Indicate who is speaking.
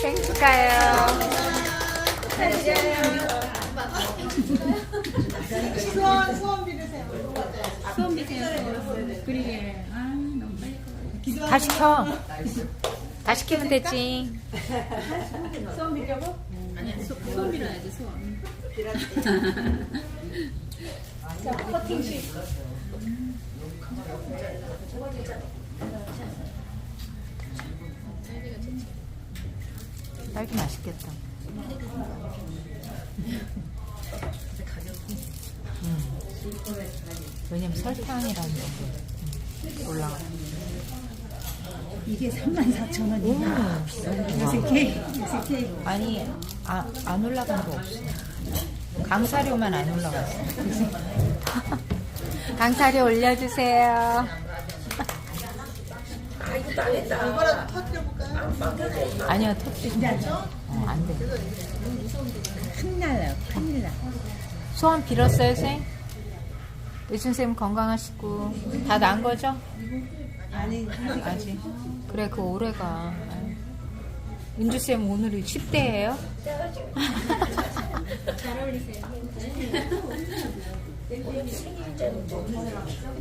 Speaker 1: 생일 축하해요.
Speaker 2: 빌으세요.
Speaker 3: 그러게. 아, 너무 빨리.
Speaker 1: 다 시켜. 다 시키면 되지.
Speaker 2: 소원 빌려고?
Speaker 3: 아니야, 수, 수험 빌어야지, 수험.
Speaker 2: 자 커팅식.
Speaker 1: 딸기 맛있겠다. 음. 왜냐면 설탕이라는 게 올라가.
Speaker 2: 이게 34,000원이야. 요새 케이크, 요새 케이크.
Speaker 1: 아니 아, 안 올라간 거 없어. 강사료만 안 올라갔어. 강사료 올려주세요.
Speaker 2: 이거라도 터뜨려 볼까요?
Speaker 1: 아니요 터뜨리지 마. 어, 안 돼.
Speaker 2: 큰일 나요, 큰일 나.
Speaker 1: 소원 빌었어요, 쌤? 의춘 쌤 건강하시고 다 난 거죠?
Speaker 2: 아니,
Speaker 1: 아직. 그래 그 올해가. 아유. 은주 쌤 오늘이 10대예요?
Speaker 3: 잘 어울리세요.